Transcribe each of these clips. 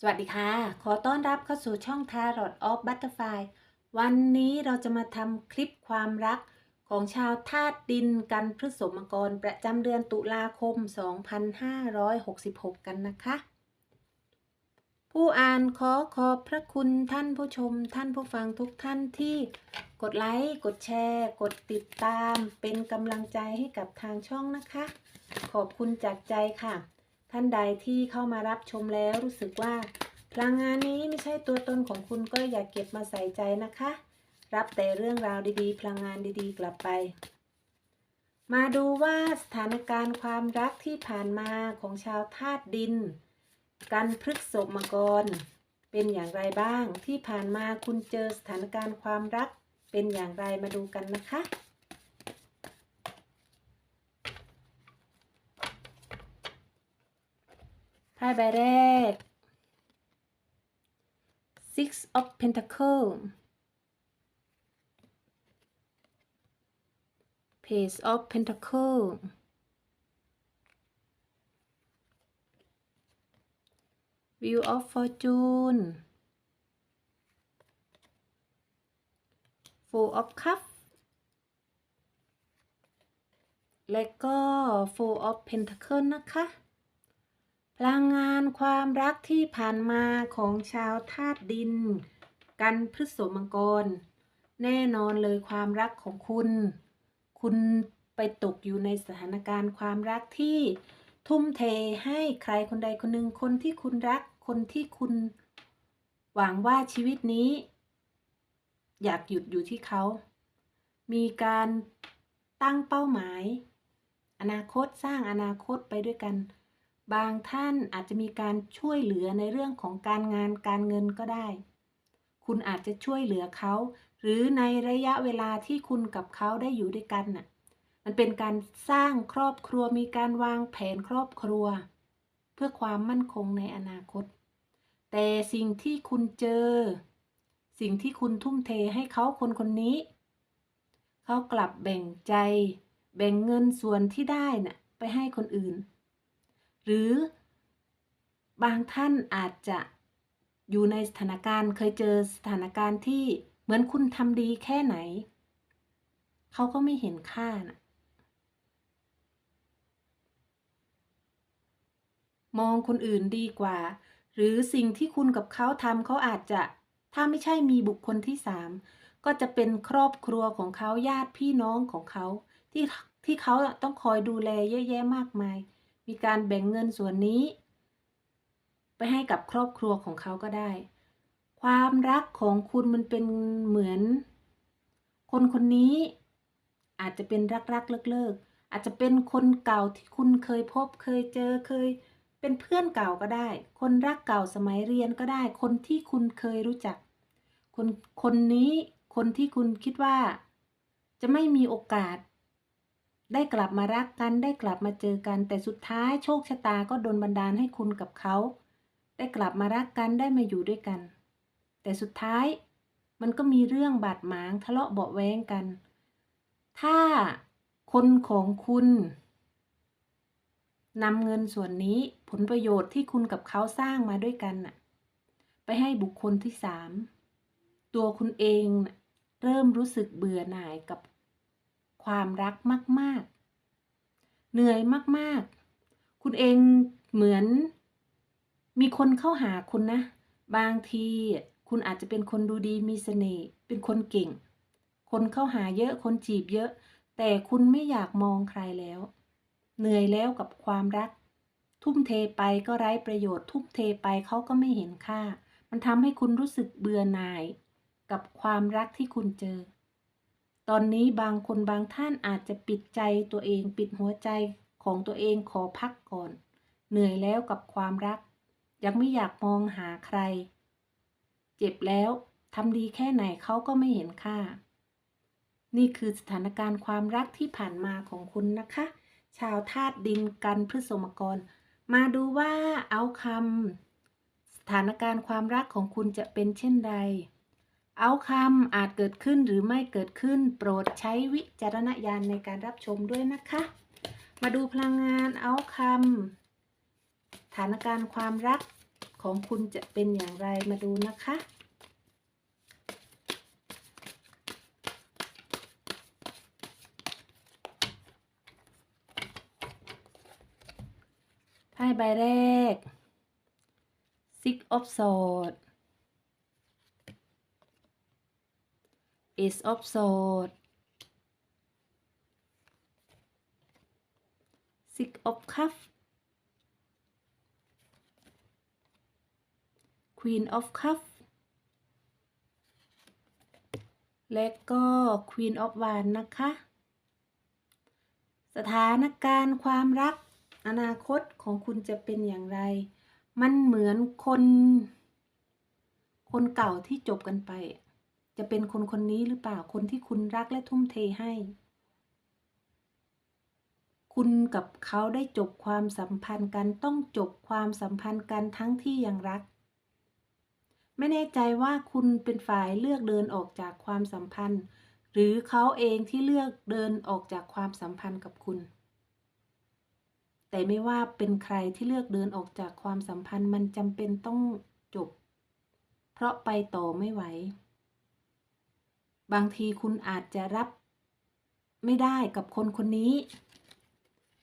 สวัสดีค่ะ ขอต้อนรับเข้าสู่ช่อง Tarot of Butterfly วันนี้เราจะมาทำคลิปความรักของชาวธาตุดินกันพฤษภกรประจำเดือนตุลาคม 2566 กันนะคะ ผู้อ่านขอขอบพระคุณท่านผู้ชมท่านผู้ฟังทุกท่านที่กดไลค์กดแชร์ กดติดตามเป็นกำลังใจให้กับทางช่องนะคะ ขอบคุณจากใจค่ะ ท่านใดที่เข้ามารับชมแล้วรู้สึกว่า พลังงานนี้ไม่ใช่ตัวตนของคุณก็อย่าเก็บมาใส่ใจนะคะ รับแต่เรื่องราวดีๆ พลังงานดีๆ กลับไป มาดูว่าสถานการณ์ความรักที่ผ่านมาของชาวธาตุดิน กันพฤกษบมกรเป็นอย่างไรบ้างที่ผ่านมาคุณเจอสถานการณ์ความรักเป็นอย่างไรมาดูกันนะคะ ไพ่ใบแรก Six of Pentacle Page of Pentacle Wheel of Fortune Four of Cups และก็ Four of Pentacle นะคะ พลังงานความรักที่ผ่านมาของชาวธาตุดิน กันพฤษภมังกร แน่นอนเลยความรักของคุณ คุณไปตกอยู่ในสถานการณ์ความรักที่ทุ่มเทให้ใครคนใดคนหนึ่งคนที่คุณรักคนที่คุณ หวังว่าชีวิตนี้ อยากหยุดอยู่ที่เขา มีการตั้งเป้าหมาย อนาคตสร้างอนาคตไปด้วยกัน บางท่านอาจจะมีการช่วยเหลือในเรื่องของการงานการเงินก็ได้ คุณอาจจะช่วยเหลือเขา หรือในระยะเวลาที่คุณกับเขาได้อยู่ด้วยกันน่ะ มันเป็นการสร้างครอบครัวมีการวางแผนครอบครัว เพื่อความมั่นคงในอนาคต แต่สิ่งที่คุณเจอ สิ่งที่คุณทุ่มเทให้เขาคนคนนี้ เขากลับแบ่งใจ แบ่งเงินส่วนที่ได้น่ะไปให้คนอื่น หรือบางท่านอาจจะอยู่ในสถานการณ์เคยเจอสถานการณ์ที่เหมือนคุณทำดีแค่ไหน เขาก็ไม่เห็นค่านะมองคนอื่นดีกว่า หรือสิ่งที่คุณกับเขาทำเขาอาจจะถ้าไม่ใช่มีบุคคลที่สามก็จะเป็นครอบครัวของเขาญาติพี่น้องของเขา ที่ที่เขาต้องคอยดูแลเยอะแยะมากมาย มีการแบ่งเงินส่วนนี้ ไปให้กับครอบครัวของเขาก็ได้ ความรักของคุณมันเป็นเหมือน คนคนนี้ อาจจะเป็นรักรักเลิกเลิกอาจจะเป็นคนเก่าที่คุณเคยพบเคยเจอเคย เป็นเพื่อนเก่าก็ได้ คนรักเก่าสมัยเรียนก็ได้ คนที่คุณเคยรู้จัก คนคนนี้คนที่คุณคิดว่า จะไม่มีโอกาส ได้กลับมารักกันได้กลับมาเจอกัน แต่สุดท้ายโชคชะตาก็โดลบันดาลให้คุณกับเขา ได้กลับมารักกันได้มาอยู่ด้วยกัน แต่สุดท้ายมันก็มีเรื่องบาดหมางทะเลาะเบาแว้งกัน ถ้าคนของคุณนำเงินส่วนนี้ผลประโยชน์ที่คุณกับเขาสร้างมาด้วยกันน่ะ ไปให้บุคคลที่สามตัวคุณเองเริ่มรู้สึกเบื่อหน่ายกับ ความรักมาก ๆ เหนื่อยมาก ๆ คุณเองเหมือน มีคนเข้าหาคุณนะ บางทีคุณอาจจะเป็นคนดูดีมีเสน่ห์เป็นคนเก่ง คนเข้าหาเยอะคนจีบเยอะ แต่คุณไม่อยากมองใครแล้ว เหนื่อยแล้วกับความรัก ทุ่มเทไปก็ไร้ประโยชน์ ทุ่มเทไปเขาก็ไม่เห็นค่า มันทำให้คุณรู้สึกเบื่อหน่าย กับความรักที่คุณเจอ ตอนนี้บางคนบางท่านอาจจะปิดใจตัวเองปิดหัวใจของตัวเองขอพักก่อน เหนื่อยแล้วกับความรัก ยังไม่อยากมองหาใคร เจ็บแล้วทำดีแค่ไหนเขาก็ไม่เห็นค่า นี่คือสถานการณ์ความรักที่ผ่านมาของคุณนะคะ ชาวธาตุดินกันพฤษภกร มาดูว่าเอาคำสถานการณ์ความรักของคุณจะเป็นเช่นใด เอาคำอาจเกิดขึ้นหรือไม่เกิดขึ้น โปรดใช้วิจารณญาณในการรับชมด้วยนะคะ มาดูพลังงานเอาคำสถานการณ์ความรักของของคุณจะเป็นอย่างไรมาดูนะคะไพ่ใบแรก Six of Swords Ace of sword six of cup Queen of cup และก็ Queen of Wands นะคะ สถานการณ์ความรักอนาคตของคุณจะเป็นอย่างไร มันเหมือนคน คนเก่าที่จบกันไป จะเป็นคนคนนี้หรือเปล่าคนที่คุณรักและทุ่มเทให้ คุณกับเขาได้จบความสัมพันธ์กันต้องจบความสัมพันธ์กันทั้งที่ยังรัก ไม่แน่ใจว่าคุณเป็นฝ่ายเลือกเดินออกจากความสัมพันธ์ หรือเขาเองที่เลือกเดินออกจากความสัมพันธ์กับคุณ แต่ไม่ว่าเป็นใครที่เลือกเดินออกจากความสัมพันธ์มันจำเป็นต้องจบ เพราะไปต่อไม่ไหว บางทีคุณอาจจะรับไม่ได้กับคนคนนี้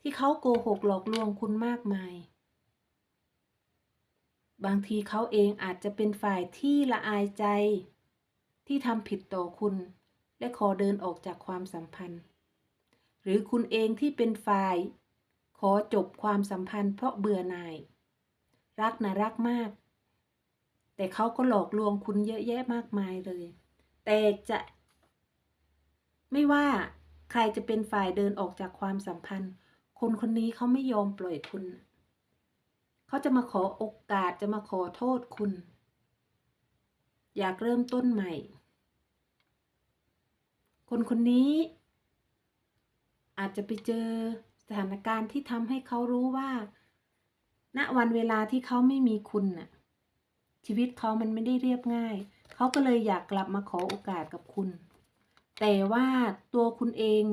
ที่เขาโกหกหลอกลวงคุณมากมาย บางทีเขาเองอาจจะเป็นฝ่ายที่ละอายใจ ที่ทำผิดต่อคุณ และขอเดินออกจากความสัมพันธ์ หรือคุณเองที่เป็นฝ่าย ขอจบความสัมพันธ์เพราะเบื่อหน่าย รักนะรักมาก แต่เขาก็หลอกลวงคุณเยอะแยะมากมายเลย แต่จะ ไม่ว่าใครจะเป็นฝ่ายเดินออกจากความสัมพันธ์ คนคนนี้เขาไม่ยอมปล่อยคุณ เขาจะมาขอโอกาสจะมาขอโทษคุณ อยากเริ่มต้นใหม่ คนคนนี้ อาจจะไปเจอสถานการณ์ที่ทำให้เขารู้ว่า ณวันเวลาที่เขาไม่มีคุณน่ะ ชีวิตเขามันไม่ได้เรียบง่าย เขาก็เลยอยากกลับมาขอโอกาสกับคุณ แต่ว่าตัวคุณเอง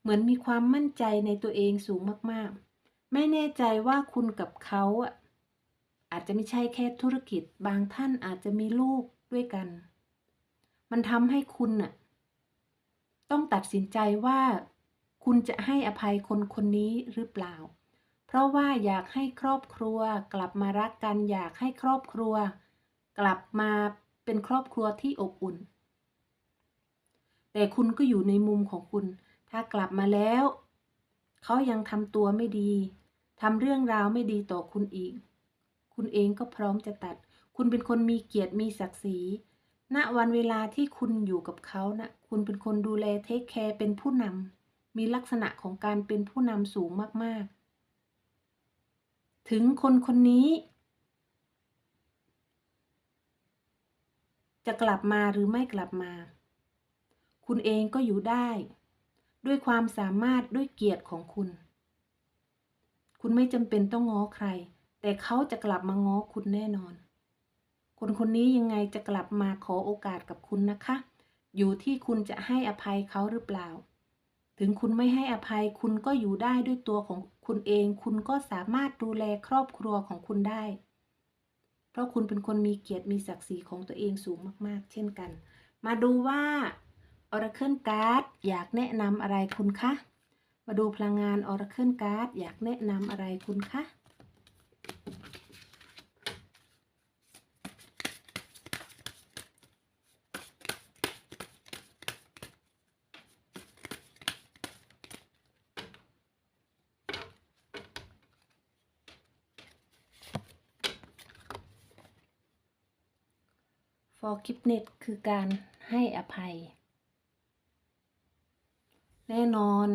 เหมือนมีความมั่นใจในตัวเองสูงมากๆ ไม่แน่ใจว่าคุณกับเขาอะอาจจะไม่ใช่แค่ธุรกิจ บางท่านอาจจะมีลูกด้วยกัน มันทำให้คุณน่ะต้องตัดสินใจว่าคุณจะให้อภัยคนคนนี้หรือเปล่า เพราะว่าอยากให้ครอบครัวกลับมารักกัน อยากให้ครอบครัว กลับมาเป็นครอบครัวที่อบอุ่น แต่คุณก็อยู่ในมุมของคุณ ถ้ากลับมาแล้ว เขายังทำตัวไม่ดีทำเรื่องราวไม่ดีต่อคุณอีก คุณเองก็พร้อมจะตัด คุณเป็นคนมีเกียรติมีศักดิ์ศรี ณ วันเวลาที่คุณอยู่กับเขานะ คุณเป็นคนดูแลเทคแคร์เป็นผู้นำ มีลักษณะของการเป็นผู้นำสูงมาก ๆ ถึงคนคนนี้ จะกลับมาหรือไม่กลับมา คุณเองก็อยู่ได้ ด้วยความสามารถด้วยเกียรติของคุณ คุณไม่จำเป็นต้องง้อใคร แต่เขาจะกลับมาง้อคุณแน่นอน คนคนนี้ยังไงจะกลับมาขอโอกาสกับคุณนะคะ อยู่ที่คุณจะให้อภัยเขาหรือเปล่า ถึงคุณไม่ให้อภัยคุณก็อยู่ได้ด้วยตัวของคุณเอง คุณก็สามารถดูแลครอบครัวของคุณได้ เพราะคุณเป็นคนมีเกียรติมีศักดิ์ศรีของตัวเองสูงมาก ๆ เช่นกัน มาดูว่า Oracle Card อยากแนะนำอะไรคุณคะ มาดูพลังงาน Oracle Card อยากแนะนำอะไรคุณคะ Forgiveness คือการให้อภัย แน่นอน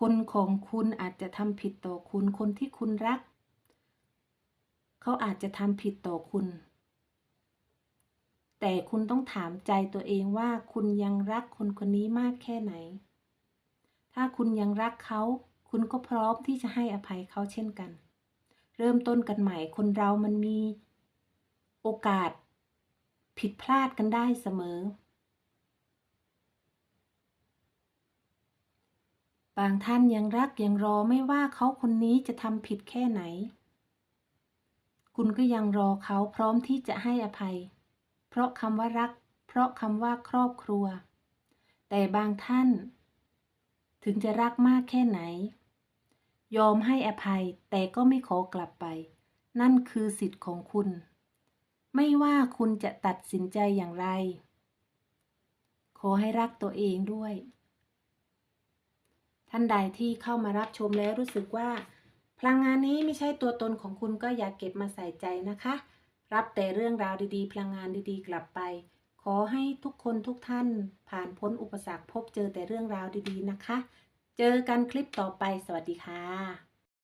คนของคุณอาจจะทำผิดต่อคุณ คนที่คุณรัก เขาอาจจะทำผิดต่อคุณ แต่คุณต้องถามใจตัวเองว่าคุณยังรักคนคนนี้มากแค่ไหน ถ้าคุณยังรักเขา คุณก็พร้อมที่จะให้อภัยเขาเช่นกัน เริ่มต้นกันใหม่ คนเรามันมีโอกาสผิดพลาดกันได้เสมอ บางท่านยังรักยังรอไม่ว่าเขาคนนี้จะทำผิดแค่ไหน คุณก็ยังรอเขาพร้อมที่จะให้อภัย เพราะคำว่ารัก เพราะคำว่าครอบครัว แต่บางท่าน ถึงจะรักมากแค่ไหน ยอมให้อภัยแต่ก็ไม่ขอกลับไป นั่นคือสิทธิ์ของคุณ ไม่ว่าคุณจะตัดสินใจอย่างไร ขอให้รักตัวเองด้วย ท่านใดที่เข้ามารับชมแล้วรู้สึกว่า พลังงานนี้ไม่ใช่ตัวตนของคุณก็อย่าเก็บมาใส่ใจนะคะ รับแต่เรื่องราวดีๆ พลังงานดีๆ กลับไป ขอให้ทุกคนทุกท่านผ่านพ้นอุปสรรคพบเจอแต่เรื่องราวดีๆนะคะ เจอกันคลิปต่อไปสวัสดีค่ะ